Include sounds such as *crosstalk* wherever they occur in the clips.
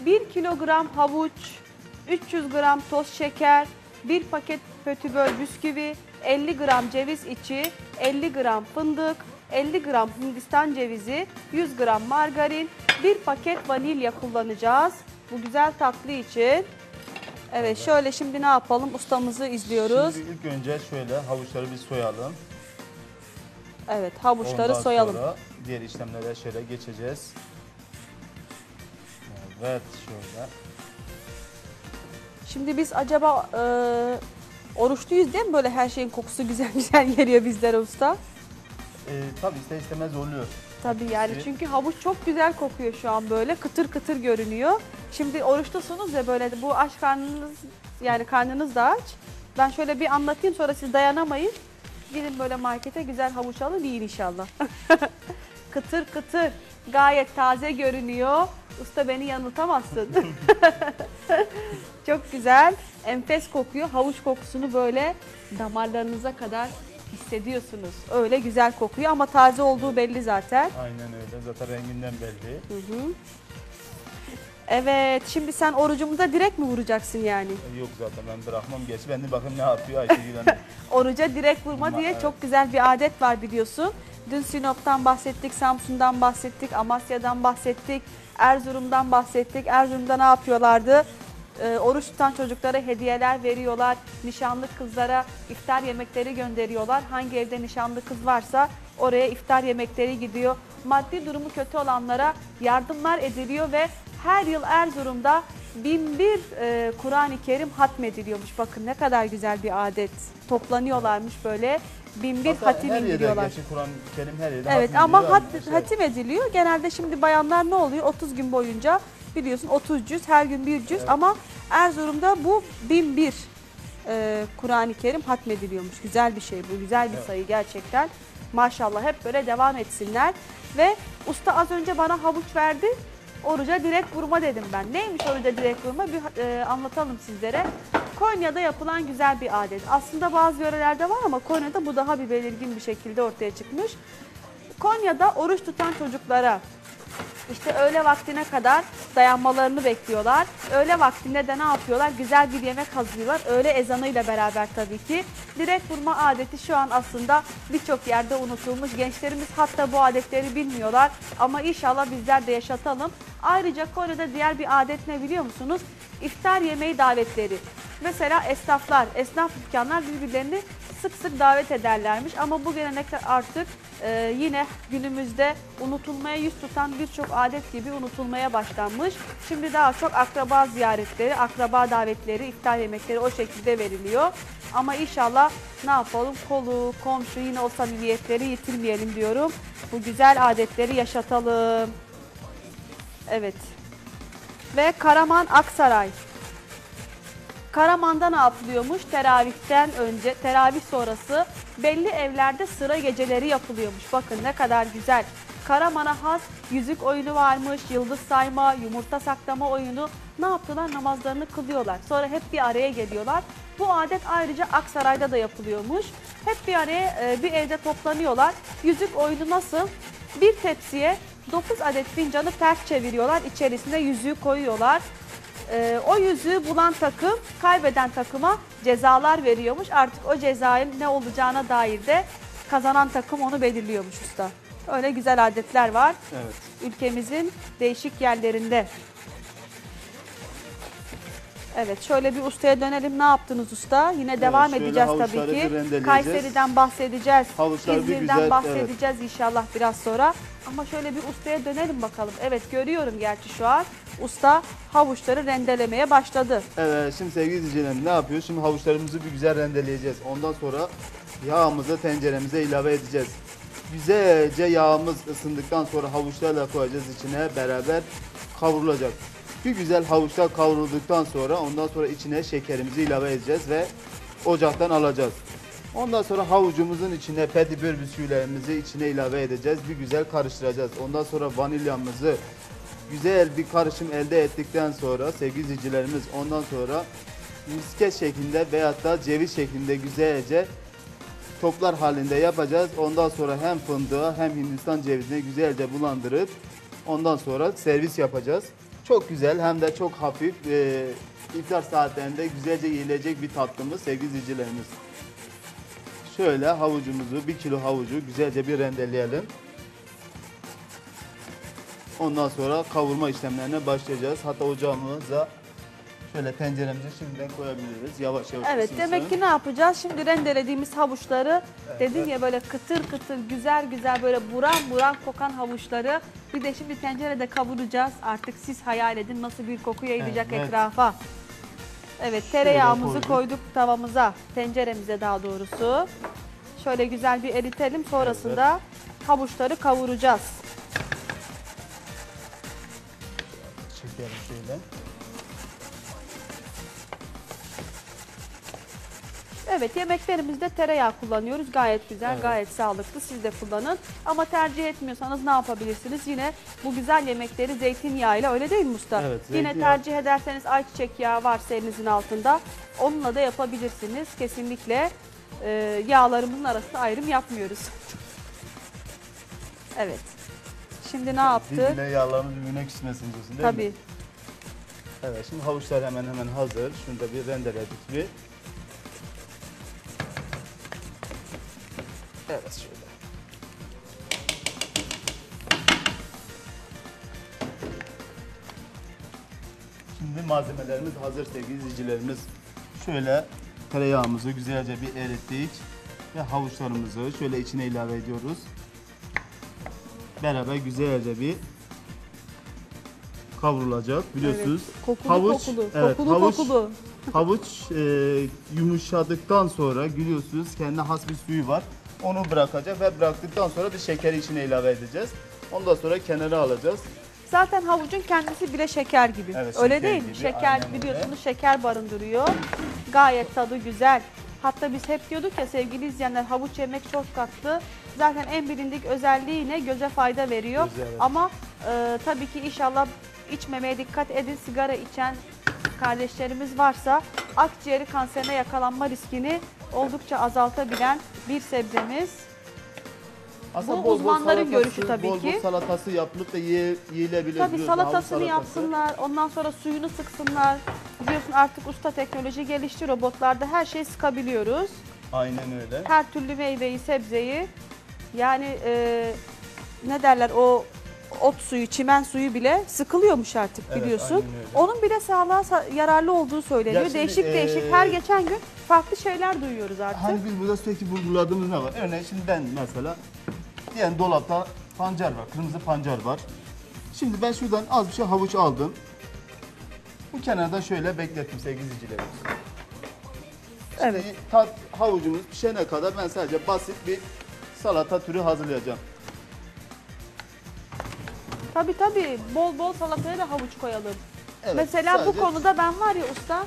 1 kilogram havuç, 300 gram toz şeker, 1 paket pötiböl bisküvi, 50 gram ceviz içi, 50 gram fındık, 50 gram hindistan cevizi, 100 gram margarin, 1 paket vanilya kullanacağız. Bu güzel tatlı için. Evet şöyle şimdi ne yapalım ustamızı izliyoruz. Şimdi ilk önce şöyle havuçları bir soyalım. Evet havuçları Ondan soyalım. sonra diğer işlemlere şöyle geçeceğiz. Evet şöyle. Şimdi biz acaba e, oruçluyuz değil mi? Böyle her şeyin kokusu güzel *laughs* güzel geliyor bizlere usta. Ee, tabii ister istemez oluyor. Tabii yani çünkü havuç çok güzel kokuyor şu an böyle kıtır kıtır görünüyor. Şimdi oruçlusunuz ya böyle bu aç karnınız yani karnınız da aç. Ben şöyle bir anlatayım sonra siz dayanamayın. Gidin böyle markete güzel havuç alın yiyin inşallah. *laughs* kıtır kıtır gayet taze görünüyor. Usta beni yanıltamazsın. *laughs* çok güzel enfes kokuyor. Havuç kokusunu böyle damarlarınıza kadar hissediyorsunuz. Öyle güzel kokuyor ama taze olduğu belli zaten. Aynen öyle. Zaten renginden belli. Hı hı. Evet, şimdi sen orucumuza direkt mi vuracaksın yani? Ee, Yok zaten ben bırakmam. Gerçi ben de bakın ne yapıyor Ayşegül Hanım. *laughs* Oruca direkt vurma Ama diye evet. çok güzel bir adet var biliyorsun. Dün Sinop'tan bahsettik, Samsun'dan bahsettik, Amasya'dan bahsettik, Erzurum'dan bahsettik. Erzurum'da ne yapıyorlardı? Ee, oruç tutan çocuklara hediyeler veriyorlar. Nişanlı kızlara iftar yemekleri gönderiyorlar. Hangi evde nişanlı kız varsa oraya iftar yemekleri gidiyor. Maddi durumu kötü olanlara yardımlar ediliyor ve her yıl Erzurum'da bin bir e, Kur'an-ı Kerim hatmediliyormuş. Bakın ne kadar güzel bir adet. Toplanıyorlarmış böyle bin bir Hatta hatim her indiriyorlar. gerçi Kur'an-ı Kerim her yerde Evet ama hat, arkadaşlar. hatim ediliyor. Genelde şimdi bayanlar ne oluyor? 30 gün boyunca biliyorsun 30 cüz, her gün bir cüz Evet. ama Erzurum'da bu bin bir e, Kur'an-ı Kerim hatmediliyormuş. Güzel bir şey bu, güzel bir Evet. sayı gerçekten. Maşallah hep böyle devam etsinler. Ve usta az önce bana havuç verdi. Oruca direkt vurma dedim ben. Neymiş oruca direkt vurma? Bir e, anlatalım sizlere. Konya'da yapılan güzel bir adet. Aslında bazı yörelerde var ama Konya'da bu daha bir belirgin bir şekilde ortaya çıkmış. Konya'da oruç tutan çocuklara işte öğle vaktine kadar dayanmalarını bekliyorlar. Öğle vaktinde de ne yapıyorlar? Güzel bir yemek hazırlıyorlar. Öğle ezanıyla beraber tabii ki. Direkt vurma adeti şu an aslında birçok yerde unutulmuş. Gençlerimiz hatta bu adetleri bilmiyorlar. Ama inşallah bizler de yaşatalım. Ayrıca Konya'da diğer bir adet ne biliyor musunuz? İftar yemeği davetleri. Mesela esnaflar, esnaf dükkanlar birbirlerini sık sık davet ederlermiş. Ama bu gelenekler artık e, yine günümüzde unutulmaya yüz tutan birçok adet gibi unutulmaya başlanmış. Şimdi daha çok akraba ziyaretleri, akraba davetleri, iftar yemekleri o şekilde veriliyor. Ama inşallah ne yapalım kolu, komşu yine o samimiyetleri yitirmeyelim diyorum. Bu güzel adetleri yaşatalım. Evet. Ve Karaman Aksaray. Karaman'da ne yapılıyormuş? Teravihten önce, teravih sonrası belli evlerde sıra geceleri yapılıyormuş. Bakın ne kadar güzel. Karaman'a has yüzük oyunu varmış, yıldız sayma, yumurta saklama oyunu. Ne yaptılar? Namazlarını kılıyorlar. Sonra hep bir araya geliyorlar. Bu adet ayrıca Aksaray'da da yapılıyormuş. Hep bir araya e, bir evde toplanıyorlar. Yüzük oyunu nasıl? Bir tepsiye 9 adet fincanı ters çeviriyorlar. İçerisine yüzüğü koyuyorlar. Ee, o yüzüğü bulan takım kaybeden takıma cezalar veriyormuş. Artık o cezanın ne olacağına dair de kazanan takım onu belirliyormuş usta. Öyle güzel adetler var Evet. ülkemizin değişik yerlerinde. Evet şöyle bir ustaya dönelim. Ne yaptınız usta? Yine devam şöyle edeceğiz tabii ki. Kayseri'den bahsedeceğiz. Havuçlar İzmir'den güzel, bahsedeceğiz inşallah biraz sonra. Ama şöyle bir ustaya dönelim bakalım. Evet görüyorum gerçi şu an. Usta havuçları rendelemeye başladı. Evet şimdi sevgili izleyicilerim ne yapıyoruz? Şimdi havuçlarımızı bir güzel rendeleyeceğiz. Ondan sonra yağımızı tenceremize ilave edeceğiz. Güzelce yağımız ısındıktan sonra havuçlarla koyacağız içine beraber kavrulacak. Bir güzel havuçlar kavrulduktan sonra ondan sonra içine şekerimizi ilave edeceğiz ve ocaktan alacağız. Ondan sonra havucumuzun içine petibör bisküvilerimizi içine ilave edeceğiz. Bir güzel karıştıracağız. Ondan sonra vanilyamızı güzel bir karışım elde ettikten sonra sevgili izleyicilerimiz ondan sonra misket şeklinde veyahut da ceviz şeklinde güzelce toplar halinde yapacağız. Ondan sonra hem fındığı hem Hindistan cevizini güzelce bulandırıp ondan sonra servis yapacağız. Çok güzel hem de çok hafif e, iftar saatlerinde güzelce yiyilecek bir tatlımız sevgili izleyicilerimiz. Şöyle havucumuzu, bir kilo havucu güzelce bir rendeleyelim. Ondan sonra kavurma işlemlerine başlayacağız. Hatta ocağımıza şöyle tenceremizi şimdiden koyabiliriz. Yavaş yavaş Evet ısınsın. demek ki ne yapacağız? Şimdi rendelediğimiz havuçları dedin ya böyle kıtır kıtır güzel güzel böyle buram buram kokan havuçları bir de şimdi tencerede kavuracağız. Artık siz hayal edin nasıl bir koku yayılacak Evet. etrafa. Evet tereyağımızı koyduk. koyduk tavamıza, tenceremize daha doğrusu. Şöyle güzel bir eritelim sonrasında havuçları kavuracağız. Çekelim şöyle. Evet yemeklerimizde tereyağı kullanıyoruz. Gayet güzel, Evet. gayet sağlıklı. Siz de kullanın. Ama tercih etmiyorsanız ne yapabilirsiniz? Yine bu güzel yemekleri zeytinyağıyla öyle değil mi usta? Evet, Yine tercih ederseniz ayçiçek yağı varsa elinizin altında onunla da yapabilirsiniz. Kesinlikle e, yağlarımızın arasında ayrım yapmıyoruz. Evet. Şimdi ne yaptık? Birbirine yağlarımız birbirine küsmesin diyorsun değil Tabii. mi? Evet şimdi havuçlar hemen hemen hazır. Şunu da bir rendeledik bir. Evet şöyle. Şimdi malzemelerimiz hazır sevgili izleyicilerimiz. Şöyle tereyağımızı güzelce bir erittik. Ve havuçlarımızı şöyle içine ilave ediyoruz. Beraber güzelce bir kavrulacak biliyorsunuz. Evet. Kokulu Havuç, kokulu. evet, kokulu havuç- kokulu. Havuç e, yumuşadıktan sonra gülüyorsunuz kendi has bir suyu var. Onu bırakacak ve bıraktıktan sonra bir şekeri içine ilave edeceğiz. Ondan sonra kenara alacağız. Zaten havucun kendisi bile şeker gibi. Evet, öyle şeker değil mi? gibi, Şeker aynen öyle. biliyorsunuz şeker barındırıyor. Gayet tadı güzel. Hatta biz hep diyorduk ya sevgili izleyenler havuç yemek çok katlı. Zaten en bilindik özelliği ne? Göze fayda veriyor. Göze, evet. Ama e, tabii ki inşallah içmemeye dikkat edin. Sigara içen kardeşlerimiz varsa akciğeri kanserine yakalanma riskini oldukça azaltabilen bir sebzemiz. Bu uzmanların görüşü tabii bol ki. Bol salatası yapılıp da yiye, yiyilebilir. Tabii salatasını salatası. yapsınlar, ondan sonra suyunu sıksınlar. Biliyorsun artık usta teknoloji gelişti robotlarda her şeyi sıkabiliyoruz. Aynen öyle. Her türlü meyveyi, sebzeyi yani e, ne derler o ot suyu, çimen suyu bile sıkılıyormuş artık Evet, biliyorsun. Onun bile sağlığa sa- yararlı olduğu söyleniyor. Ya şimdi, değişik e, değişik her geçen gün farklı şeyler duyuyoruz artık. Hani biz burada sürekli vurguladığımız ne var? Örneğin şimdi ben mesela diyelim dolapta pancar var, kırmızı pancar var. Şimdi ben şuradan az bir şey havuç aldım. Bu kenarda şöyle beklettim sevgili izleyicilerimiz. Evet. Şimdi tat, havucumuz pişene kadar ben sadece basit bir salata türü hazırlayacağım. Tabii tabii bol bol salataya da havuç koyalım. Evet, Mesela bu sadece- konuda ben var ya usta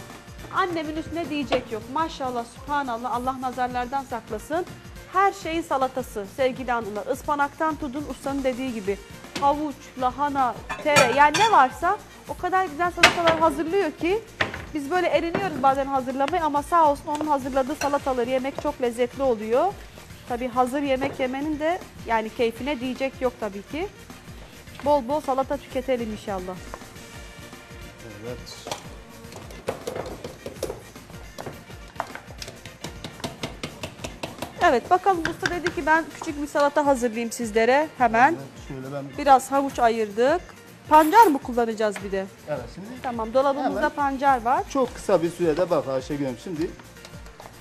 annemin üstüne diyecek yok. Maşallah subhanallah Allah nazarlardan saklasın. Her şeyin salatası sevgili hanımlar. Ispanaktan tutun ustanın dediği gibi. Havuç, lahana, tere yani ne varsa o kadar güzel salatalar hazırlıyor ki biz böyle eriniyoruz bazen hazırlamaya ama sağ olsun onun hazırladığı salataları yemek çok lezzetli oluyor. Tabii hazır yemek yemenin de yani keyfine diyecek yok tabii ki. Bol bol salata tüketelim inşallah. Evet. Evet bakalım usta dedi ki ben küçük bir salata hazırlayayım sizlere hemen. Evet, Şöyle ben Biraz havuç ayırdık. Pancar mı kullanacağız bir de? evet şimdi Tamam dolabımızda Hemen. pancar var. çok kısa bir sürede bak Ayşegül Hanım şimdi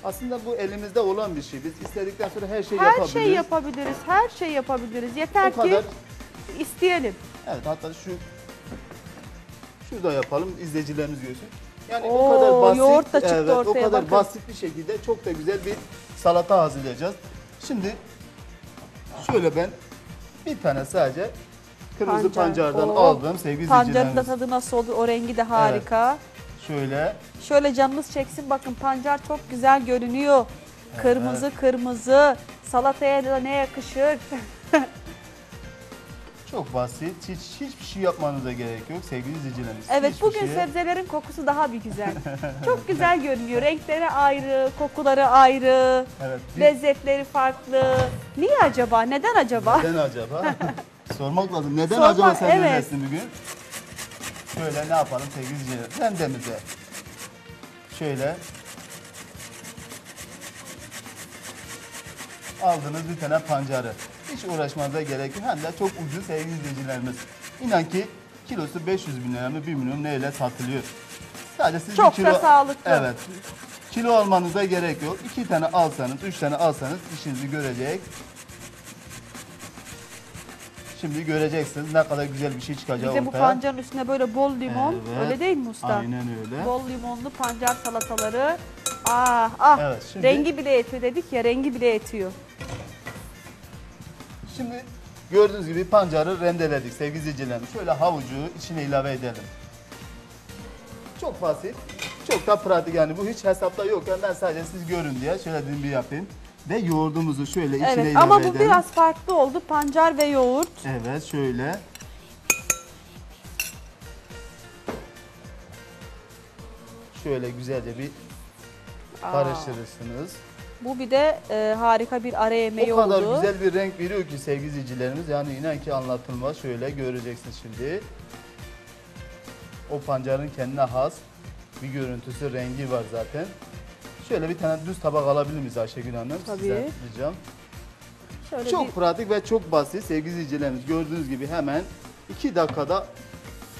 aslında bu elimizde olan bir şey. Biz istedikten sonra her şeyi Her yapabiliriz. şey yapabiliriz. Her şey yapabiliriz. Yeter O ki kadar isteyelim. Evet hatta şu şurada yapalım izleyicilerimiz görsün. Yani Oo, o kadar basit. yoğurt da çıktı evet, ortaya, O kadar bakın. basit bir şekilde çok da güzel bir salata hazırlayacağız. Şimdi şöyle ben bir tane sadece Kırmızı Pancar. pancardan Oo. aldım sevgili Pancarın da izleyicilerimiz. tadı nasıl olur? O rengi de harika. Şöyle Şöyle canınız çeksin bakın pancar çok güzel görünüyor. Kırmızı kırmızı. Salataya da ne yakışır? *laughs* çok basit. Hiç hiçbir şey yapmanıza gerek yok sevgili izleyicilerimiz. Evet Hiçbir bugün şey- sebzelerin kokusu daha bir güzel. *laughs* çok güzel görünüyor. Renkleri ayrı, kokuları ayrı, Evet. bir- lezzetleri farklı. Niye acaba? Neden acaba? Neden acaba? *laughs* Sormak lazım. Neden Sormak, acaba sen evet. bugün? Şöyle ne yapalım sevgili izleyiciler? Rendemize. Şöyle. Aldınız bir tane pancarı. Hiç uğraşmanıza gerek yok. Hem de çok ucuz sevgili izleyicilerimiz. İnan ki kilosu 500 bin lira mı 1 milyon neyle satılıyor. Sadece siz Çok bir da kilo... sağlıklı. Evet. Kilo almanıza gerek yok. İki tane alsanız, üç tane alsanız işinizi görecek. Şimdi göreceksiniz ne kadar güzel bir şey çıkacak Bir de bu ortaya. pancarın üstüne böyle bol limon. Evet. Öyle değil mi usta? Aynen öyle. Bol limonlu pancar salataları. Ah ah. Evet, şimdi- Rengi bile yetiyor dedik ya rengi bile yetiyor. Şimdi gördüğünüz gibi pancarı rendeledik sevgili izleyicilerim. Şöyle havucu içine ilave edelim. Çok basit, çok da pratik yani bu hiç hesapta yok. Yani ben sadece siz görün diye şöyle bir yapayım. Ve yoğurdumuzu şöyle içine Evet ilave ama bu edelim. biraz farklı oldu. Pancar ve yoğurt. Evet şöyle. Şöyle güzelce bir Aa, karıştırırsınız. Bu bir de e, harika bir ara yemeği o kadar oldu. güzel bir renk veriyor ki sevgili izleyicilerimiz. Yani inan ki anlatılmaz. Şöyle göreceksiniz şimdi. O pancarın kendine has bir görüntüsü, rengi var zaten. Şöyle bir tane düz tabak alabilir miyiz Ayşegül Hanım? Tabii. Size ricam. Şöyle Çok bir- pratik ve çok basit sevgili izleyicilerimiz. Gördüğünüz gibi hemen 2 dakikada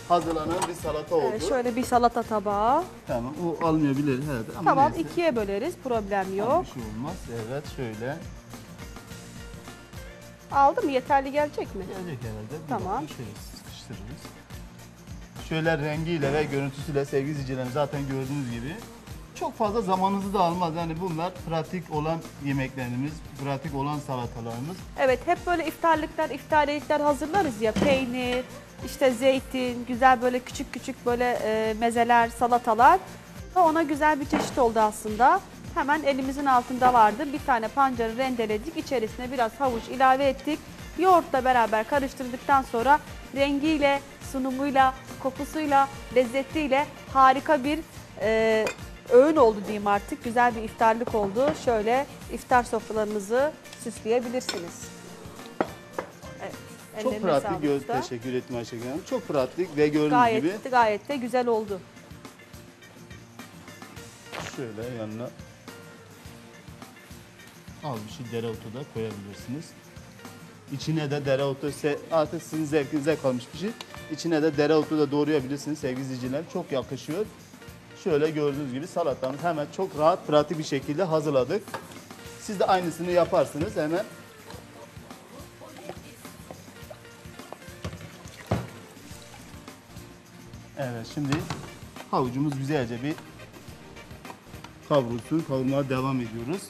hazırlanan bir salata oldu. Evet, şöyle bir salata tabağı. Tamam o almayabilir herhalde ama Tamam neyse. ikiye böleriz problem yok. Bir şey olmaz. Evet şöyle. Aldı mı yeterli gelecek mi? Gelecek herhalde. Bir Tamam. Şöyle sıkıştırırız. Şöyle rengiyle ve görüntüsüyle sevgili izleyicilerim zaten gördüğünüz gibi çok fazla zamanınızı da almaz. Yani bunlar pratik olan yemeklerimiz, pratik olan salatalarımız. Evet hep böyle iftarlıklar, iftariyelikler hazırlarız ya. Peynir, işte zeytin, güzel böyle küçük küçük böyle e, mezeler, salatalar. Ona güzel bir çeşit oldu aslında. Hemen elimizin altında vardı. Bir tane pancarı rendeledik. İçerisine biraz havuç ilave ettik. Yoğurtla beraber karıştırdıktan sonra rengiyle, sunumuyla, kokusuyla, lezzetiyle harika bir e, öğün oldu diyeyim artık. Güzel bir iftarlık oldu. Şöyle iftar sofralarınızı süsleyebilirsiniz. Çok ellerine pratik. sağlık Gö- teşekkür ederim Ayşegül Hanım. Çok pratik ve gördüğünüz Gayet, gibi gayet de güzel oldu. şöyle yanına az bir şey dereotu da koyabilirsiniz. İçine de dereotu se- artık sizin zevkinize kalmış bir şey. İçine de dereotu da doğrayabilirsiniz sevgili izleyiciler. Çok yakışıyor. Şöyle gördüğünüz gibi salatamız hemen çok rahat, pratik bir şekilde hazırladık. Siz de aynısını yaparsınız hemen. Evet şimdi havucumuz güzelce bir kavrulsun. Kavurmaya devam ediyoruz.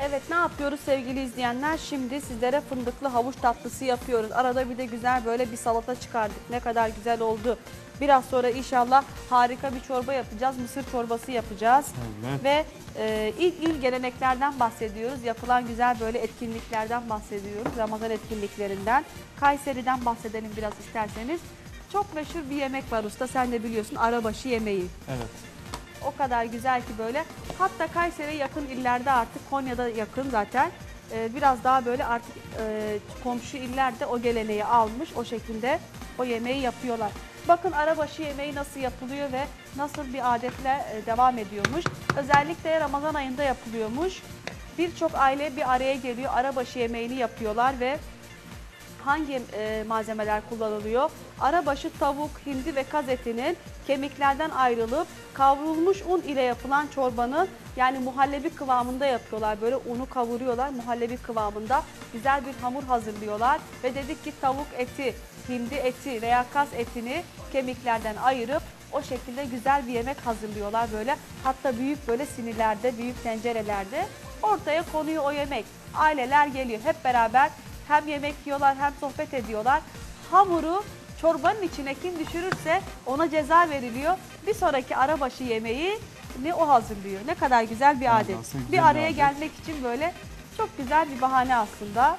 Evet ne yapıyoruz sevgili izleyenler? Şimdi sizlere fındıklı havuç tatlısı yapıyoruz. Arada bir de güzel böyle bir salata çıkardık. Ne kadar güzel oldu. Biraz sonra inşallah harika bir çorba yapacağız. Mısır çorbası yapacağız. Evet. Ve e, il il geleneklerden bahsediyoruz. Yapılan güzel böyle etkinliklerden bahsediyoruz. Ramazan etkinliklerinden. Kayseri'den bahsedelim biraz isterseniz. Çok meşhur bir yemek var usta. Sen de biliyorsun arabaşı yemeği. Evet. O kadar güzel ki böyle. Hatta Kayseri'ye yakın illerde artık Konya'da yakın zaten. Ee, biraz daha böyle artık e, komşu illerde o geleneği almış. O şekilde o yemeği yapıyorlar. Bakın arabaşı yemeği nasıl yapılıyor ve nasıl bir adetle e, devam ediyormuş. Özellikle Ramazan ayında yapılıyormuş. Birçok aile bir araya geliyor. Arabaşı yemeğini yapıyorlar ve hangi e, malzemeler kullanılıyor? Arabaşı tavuk, hindi ve kaz etinin kemiklerden ayrılıp kavrulmuş un ile yapılan çorbanın yani muhallebi kıvamında yapıyorlar. Böyle unu kavuruyorlar muhallebi kıvamında. Güzel bir hamur hazırlıyorlar ve dedik ki tavuk eti, hindi eti veya kaz etini kemiklerden ayırıp o şekilde güzel bir yemek hazırlıyorlar böyle. Hatta büyük böyle sinirlerde, büyük tencerelerde Ortaya konuyor o yemek. Aileler geliyor hep beraber hem yemek yiyorlar hem sohbet ediyorlar. Hamuru çorbanın içine kim düşürürse ona ceza veriliyor. Bir sonraki arabaşı yemeği ne o hazırlıyor. Ne kadar güzel bir adet. Bir araya gelmek için böyle çok güzel bir bahane aslında.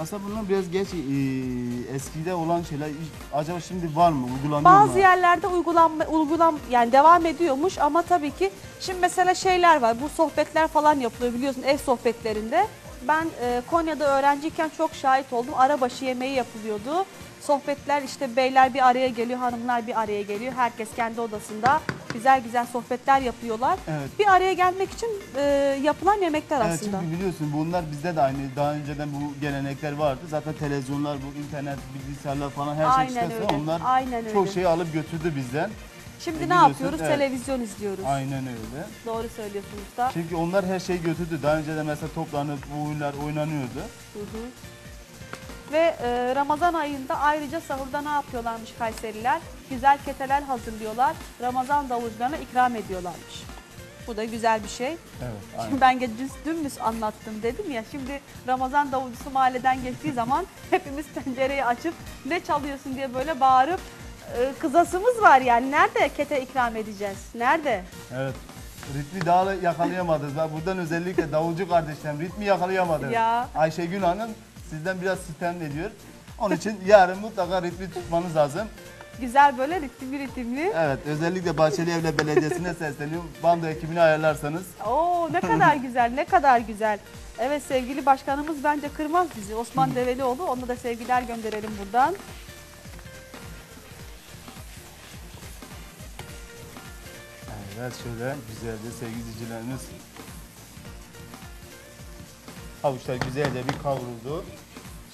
Aslında bunlar biraz geç e, eskide olan şeyler. Acaba şimdi var mı? Uygulanıyor Bazı mu? yerlerde uygulanma uygulam yani devam ediyormuş ama tabii ki şimdi mesela şeyler var. Bu sohbetler falan yapılıyor biliyorsun ev sohbetlerinde. Ben e, Konya'da öğrenciyken çok şahit oldum. Arabaşı yemeği yapılıyordu. Sohbetler işte beyler bir araya geliyor, hanımlar bir araya geliyor. Herkes kendi odasında güzel güzel sohbetler yapıyorlar. Evet. Bir araya gelmek için e, yapılan yemekler Evet aslında. çünkü biliyorsun bunlar bizde de aynı. Daha önceden bu gelenekler vardı. Zaten televizyonlar, bu internet, bilgisayarlar falan her şey Aynen çıkarsa öyle, onlar aynen çok öyle. şeyi alıp götürdü bizden. Şimdi E, ne yapıyoruz? evet. Televizyon izliyoruz. Aynen öyle. Doğru söylüyorsunuz da. Çünkü onlar her şeyi götürdü. Daha önceden mesela toplanıp bu oyunlar oynanıyordu. Hı hı. Ve e, Ramazan ayında ayrıca sahurda ne yapıyorlarmış Kayseriler? Güzel keteler hazırlıyorlar. Ramazan davulcularına ikram ediyorlarmış. Bu da güzel bir şey. Evet. *laughs* Aynen. Şimdi ben dün, dün mü anlattım dedim ya. Şimdi Ramazan davulcusu mahalleden geçtiği zaman *laughs* hepimiz tencereyi açıp ne çalıyorsun diye böyle bağırıp e, kızasımız var yani. Nerede kete ikram edeceğiz? Nerede? Evet. Ritmi daha da yakalayamadınız. Ben buradan özellikle davulcu kardeşlerim ritmi yakalayamadınız. Ya. Ayşegül Hanım sizden biraz sitem ediyor. Onun için *laughs* yarın mutlaka ritmi tutmanız lazım. Güzel böyle ritimli ritimli. Evet özellikle Bahçeli Evler Belediyesi'ne *laughs* sesleniyorum. Bando ekibini ayarlarsanız. Oo ne kadar *laughs* güzel, ne kadar güzel. Evet sevgili başkanımız bence kırmaz bizi. Osman Develioğlu. Ona da sevgiler gönderelim buradan. Evet şöyle güzelce sevgili izleyicilerimiz. Havuçlar güzelce bir kavruldu.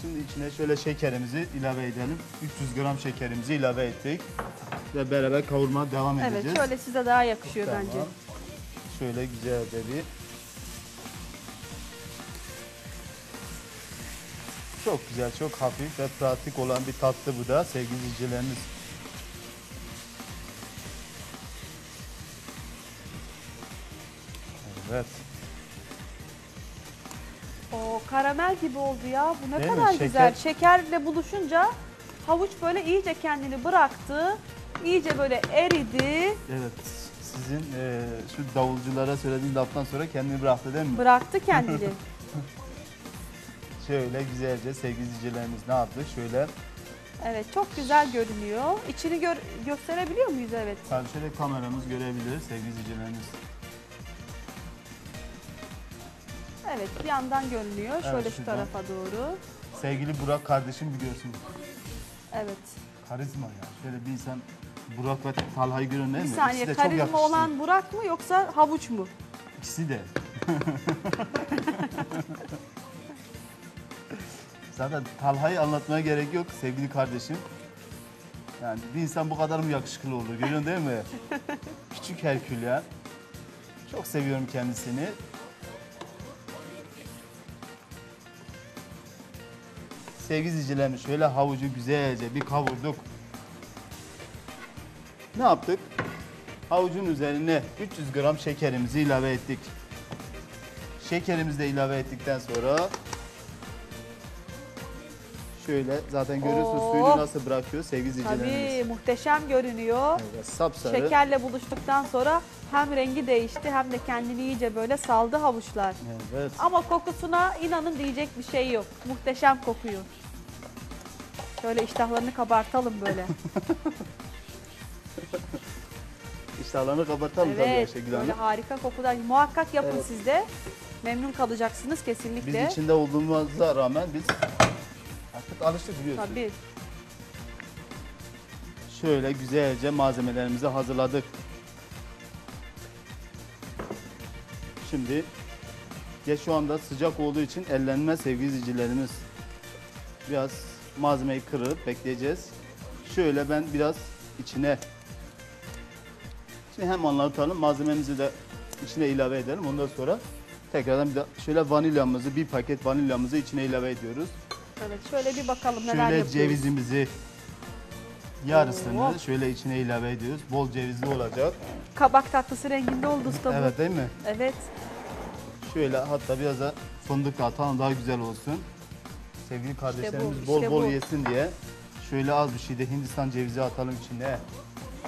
Şimdi içine şöyle şekerimizi ilave edelim. 300 gram şekerimizi ilave ettik. Ve beraber kavurmaya devam Evet edeceğiz. şöyle size daha yakışıyor Tamam. bence. Şöyle güzelce bir. Çok güzel, çok hafif ve pratik olan bir tatlı bu da sevgili izleyicilerimiz. Evet. Karamel gibi oldu ya. Bu ne Değil mi? kadar Şeker- güzel. Şekerle buluşunca havuç böyle iyice kendini bıraktı. İyice böyle eridi. Evet. Sizin eee, şu davulculara söylediğim laftan sonra kendini bıraktı değil mi? Bıraktı kendini. *laughs* Şöyle güzelce sevgili izleyicilerimiz ne yaptık? Şöyle evet çok güzel görünüyor. İçini gör, gösterebiliyor muyuz? Evet. tabii şöyle kameramız görebilir sevgili izleyicilerimiz. Evet bir yandan görünüyor. Şöyle şu şuradan. tarafa doğru. Sevgili Burak kardeşim biliyorsun Evet. karizma ya. Şöyle bir insan Burak ve Talha'yı görüyor değil Bir mi? saniye İkisi de çok karizma olan Burak mı yoksa havuç mu? İkisi de. *laughs* Zaten Talha'yı anlatmaya gerek yok sevgili kardeşim. Yani bir insan bu kadar mı yakışıklı olur görüyorsun değil mi? *laughs* Küçük Herkül ya. Çok seviyorum kendisini. Sevgili izleyicilerimiz şöyle havucu güzelce bir kavurduk. Ne yaptık? Havucun üzerine 300 gram şekerimizi ilave ettik. Şekerimizi de ilave ettikten sonra şöyle zaten görüyorsunuz Oo. suyunu nasıl bırakıyor sevgili izleyicilerimiz. Tabii muhteşem görünüyor. Evet, sapsarı. Şekerle buluştuktan sonra hem rengi değişti hem de kendini iyice böyle saldı havuçlar. Evet. Ama kokusuna inanın diyecek bir şey yok. Muhteşem kokuyor. Şöyle iştahlarını kabartalım böyle. *laughs* İştahlarını kapatalım tabii evet, Ayşegül böyle Hanım. harika kokular. Muhakkak yapın Evet. siz de. Memnun kalacaksınız Biz kesinlikle. içinde olduğumuza rağmen biz artık alıştık biliyorsunuz. Tabii. Şöyle güzelce malzemelerimizi hazırladık. Şimdi ya şu anda sıcak olduğu için ellenme sevgili izleyicilerimiz. Biraz malzemeyi kırıp bekleyeceğiz. Şöyle ben biraz içine Şimdi hem anlatalım malzememizi de içine ilave edelim. Ondan sonra tekrardan bir de şöyle vanilyamızı bir paket vanilyamızı içine ilave ediyoruz. Evet, şöyle bir bakalım neler Şöyle yapıyoruz. cevizimizi yarısını Oo. şöyle içine ilave ediyoruz. Bol cevizli olacak. Kabak tatlısı renginde oldu usta bu. Evet değil mi? Evet. Şöyle hatta biraz da fındık atalım daha güzel olsun. Sevgili kardeşlerimiz bu, bol işte bol bu. yesin diye. Şöyle az bir şey de Hindistan cevizi atalım içine.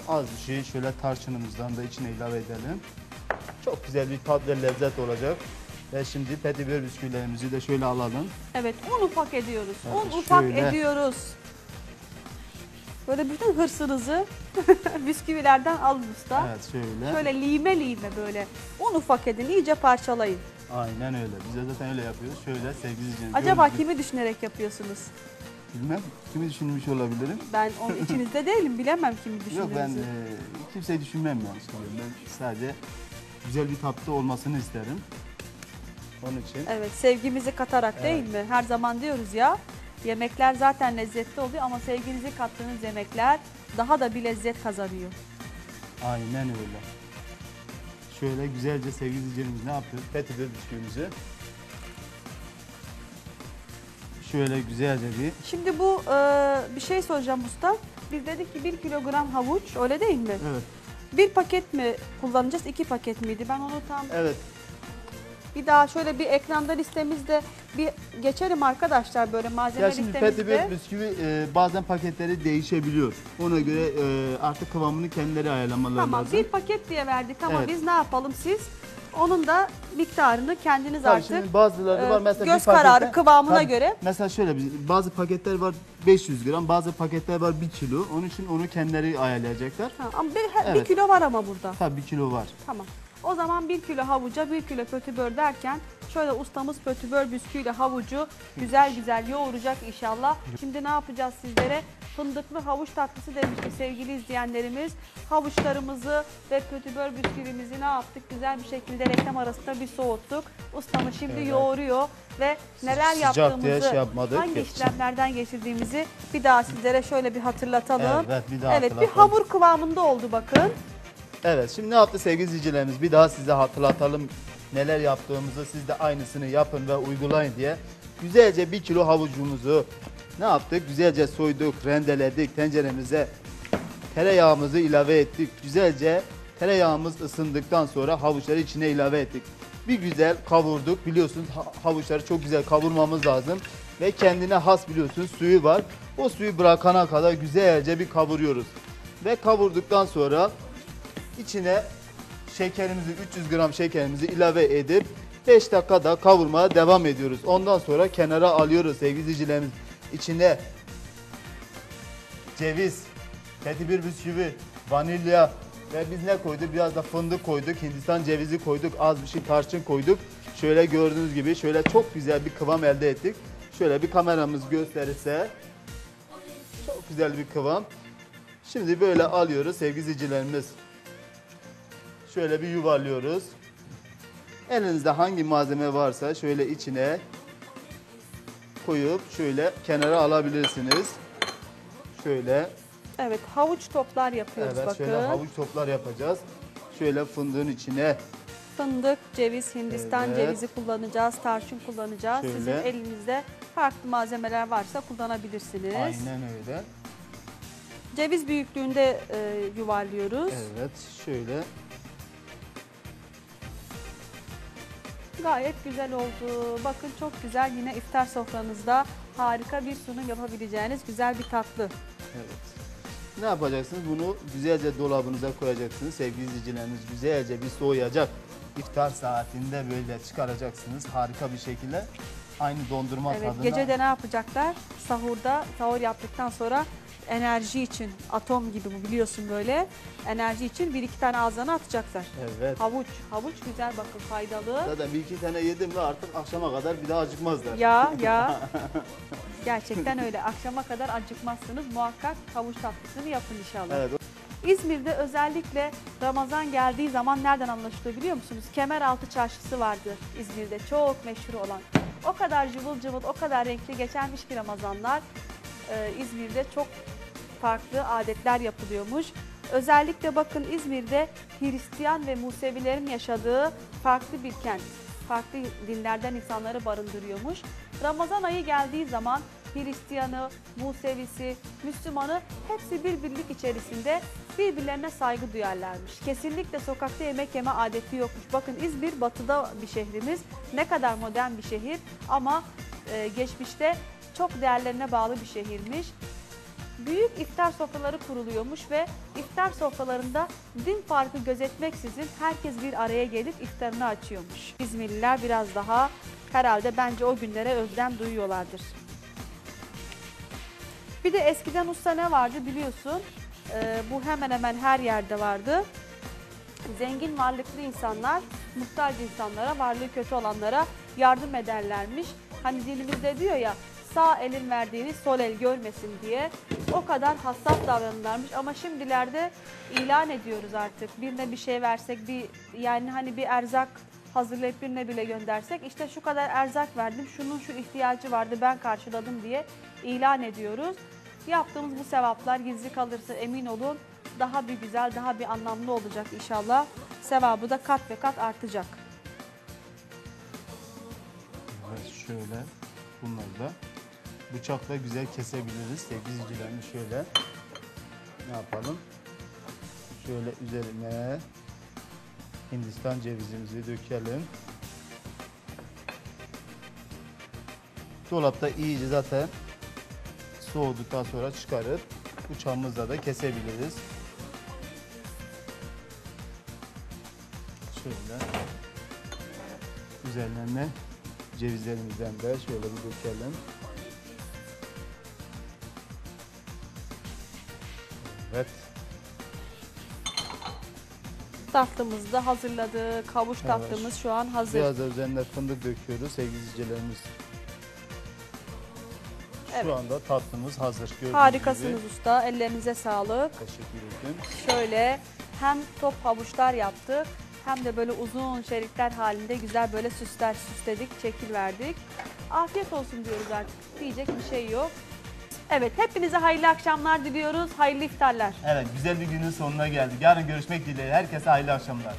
Az bir şey şöyle tarçınımızdan da içine ilave edelim. Çok güzel bir tat ve lezzet olacak. Ve şimdi petibör bisküvilerimizi de şöyle alalım. Evet un ufak ediyoruz. Evet, un ufak şöyle. ediyoruz. Böyle bütün hırsınızı *laughs* bisküvilerden alın usta. Evet şöyle. Şöyle lime lime böyle. Un ufak edin, iyice parçalayın. Aynen öyle. Biz de zaten öyle yapıyoruz. Şöyle sevgili izleyicilerimiz. Acaba gördüğünüz- kimi düşünerek yapıyorsunuz? Bilmem. Kimi düşünmüş olabilirim. Ben onun *laughs* içinizde değilim, bilemem kimi Yok düşündüğünüzü. ben e, kimseyi düşünmem yani. Şimdi. Ben sadece güzel bir tatlı olmasını isterim. Onun için. Evet, sevgimizi katarak değil mi? Her zaman diyoruz ya, yemekler zaten lezzetli oluyor ama sevginizi kattığınız yemekler daha da bir lezzet kazanıyor. Aynen öyle. Şöyle güzelce sevgili izleyicilerimiz ne yapıyoruz? Petibör bisküvimizi. Şöyle güzelce bir Şimdi bu e, bir şey soracağım usta. Biz dedik ki 1 kilogram havuç, öyle değil mi? Evet. Bir paket mi kullanacağız, iki paket miydi? Ben onu tam Evet. Bir daha şöyle bir ekranda listemizde bir geçerim arkadaşlar böyle malzeme Ya şimdi listemizde. petibör bisküvi e, bazen paketleri değişebiliyor. Ona göre e, artık kıvamını kendileri ayarlamaları Tamam lazım. bir paket diye verdik ama Evet. biz ne yapalım siz? Onun da miktarını kendiniz Tabii artık şimdi bazıları e, var mesela göz bir pakette- kararı kıvamına Tabii, göre. Mesela şöyle bazı paketler var 500 gram, bazı paketler var 1 kilo. Onun için onu kendileri ayarlayacaklar. Ha, ama bir, bir Evet. kilo var ama burada. Tabii 1 kilo var. Tamam. O zaman 1 kilo havuca 1 kilo pötibör derken şöyle ustamız pötibör bisküviyle havucu güzel güzel yoğuracak inşallah. Şimdi ne yapacağız sizlere? Fındıklı havuç tatlısı demişti sevgili izleyenlerimiz. Havuçlarımızı ve pötibör bisküvimizi ne yaptık? Güzel bir şekilde reklam arasında bir soğuttuk. Ustamız şimdi Evet. yoğuruyor ve neler Sıcak diye yaptığımızı, şey hangi Geç. işlemlerden geçirdiğimizi bir daha sizlere şöyle bir hatırlatalım. Evet, bir daha Evet, bir hamur kıvamında oldu bakın. Evet şimdi ne yaptı sevgili izleyicilerimiz? Bir daha size hatırlatalım neler yaptığımızı. Siz de aynısını yapın ve uygulayın diye. Güzelce 1 kilo havucumuzu ne yaptık? Güzelce soyduk, rendeledik tenceremize. Tereyağımızı ilave ettik. Güzelce tereyağımız ısındıktan sonra havuçları içine ilave ettik. Bir güzel kavurduk. Biliyorsunuz ha- havuçları çok güzel kavurmamız lazım. Ve kendine has biliyorsunuz suyu var. O suyu bırakana kadar güzelce bir kavuruyoruz. Ve kavurduktan sonra içine şekerimizi 300 gram şekerimizi ilave edip 5 dakika da kavurmaya devam ediyoruz. Ondan sonra kenara alıyoruz sevgili izleyicilerimiz. İçine ceviz, petibir bisküvi, vanilya ve biz ne koyduk? Biraz da fındık koyduk, Hindistan cevizi koyduk, az bir şey tarçın koyduk. Şöyle gördüğünüz gibi şöyle çok güzel bir kıvam elde ettik. Şöyle bir kameramız gösterirse çok güzel bir kıvam. Şimdi böyle alıyoruz sevgili izleyicilerimiz. Şöyle bir yuvarlıyoruz. Elinizde hangi malzeme varsa şöyle içine koyup şöyle kenara alabilirsiniz. Şöyle Evet, havuç toplar yapıyoruz evet bakın. şöyle havuç toplar yapacağız. Şöyle fındığın içine Fındık, ceviz, Hindistan Evet. cevizi kullanacağız, tarçın kullanacağız. Şöyle. Sizin elinizde farklı malzemeler varsa kullanabilirsiniz. aynen öyle. Ceviz büyüklüğünde e, yuvarlıyoruz. Evet şöyle Gayet güzel oldu. Bakın çok güzel yine iftar sofranızda harika bir sunum yapabileceğiniz güzel bir tatlı. Evet. Ne yapacaksınız? Bunu güzelce dolabınıza koyacaksınız. Sevgili izleyicilerimiz güzelce bir soğuyacak. İftar saatinde böyle çıkaracaksınız. Harika bir şekilde. Aynı dondurma Evet, tadına. gece de ne yapacaklar? Sahurda, sahur yaptıktan sonra enerji için, atom gibi bu biliyorsun böyle. Enerji için bir iki tane ağzına atacaklar. Evet. Havuç, havuç güzel bakın faydalı. Zaten bir iki tane yedim mi artık akşama kadar bir daha acıkmazlar. Ya *laughs* ya. Gerçekten öyle. Akşama kadar acıkmazsınız. Muhakkak havuç tatlısını yapın inşallah. Evet. İzmir'de özellikle Ramazan geldiği zaman nereden anlaşılıyor biliyor musunuz? Kemeraltı Çarşısı vardı İzmir'de. Çok meşhur olan. O kadar cıvıl cıvıl, o kadar renkli geçermiş ki Ramazanlar. Ee, İzmir'de çok farklı adetler yapılıyormuş. Özellikle bakın İzmir'de Hristiyan ve Musevilerin yaşadığı farklı bir kent. Farklı dinlerden insanları barındırıyormuş. Ramazan ayı geldiği zaman Hristiyanı, Musevisi, Müslümanı hepsi bir birlik içerisinde birbirlerine saygı duyarlarmış. Kesinlikle sokakta yemek yeme adeti yokmuş. Bakın İzmir batıda bir şehrimiz. Ne kadar modern bir şehir ama e, geçmişte çok değerlerine bağlı bir şehirmiş. Büyük iftar sofraları kuruluyormuş ve iftar sofralarında din farkı gözetmeksizin herkes bir araya gelip iftarını açıyormuş. İzmirliler biraz daha herhalde bence o günlere özlem duyuyorlardır. Bir de eskiden usta ne vardı biliyorsun. Ee, bu hemen hemen her yerde vardı. Zengin varlıklı insanlar muhtaç insanlara, varlığı kötü olanlara yardım ederlermiş. Hani dilimizde diyor ya sağ elin verdiğini sol el görmesin diye o kadar hassas davranırlarmış. Ama şimdilerde ilan ediyoruz artık. Birine bir şey versek bir yani hani bir erzak hazırlayıp birine bile göndersek işte şu kadar erzak verdim, şunun şu ihtiyacı vardı ben karşıladım diye ilan ediyoruz. Yaptığımız bu sevaplar gizli kalırsa emin olun daha bir güzel, daha bir anlamlı olacak inşallah. Sevabı da kat ve kat artacak. Evet şöyle bunları da bıçakla güzel kesebiliriz. Sevgili izleyicilerimiz şöyle ne yapalım? Şöyle üzerine Hindistan cevizimizi dökelim. Dolapta iyice zaten soğuduktan sonra çıkarıp bıçağımızla da kesebiliriz. Şöyle üzerlerine cevizlerimizden de şöyle bir dökelim. Evet. Tatlımızı da hazırladık. Havuç Evet. tatlımız şu an hazır. Biraz da üzerine fındık döküyoruz sevgili izleyicilerimiz. Şu Evet. anda tatlımız hazır. Gördüğünüz Harikasınız gibi. usta. Ellerinize sağlık. Teşekkür ederim. Şöyle hem top havuçlar yaptık hem de böyle uzun şeritler halinde güzel böyle süsler süsledik, şekil verdik. Afiyet olsun diyoruz artık. Diyecek bir şey yok. Evet, hepinize hayırlı akşamlar diliyoruz. Hayırlı iftarlar. Evet güzel bir günün sonuna geldik. Yarın görüşmek dileğiyle. Herkese hayırlı akşamlar.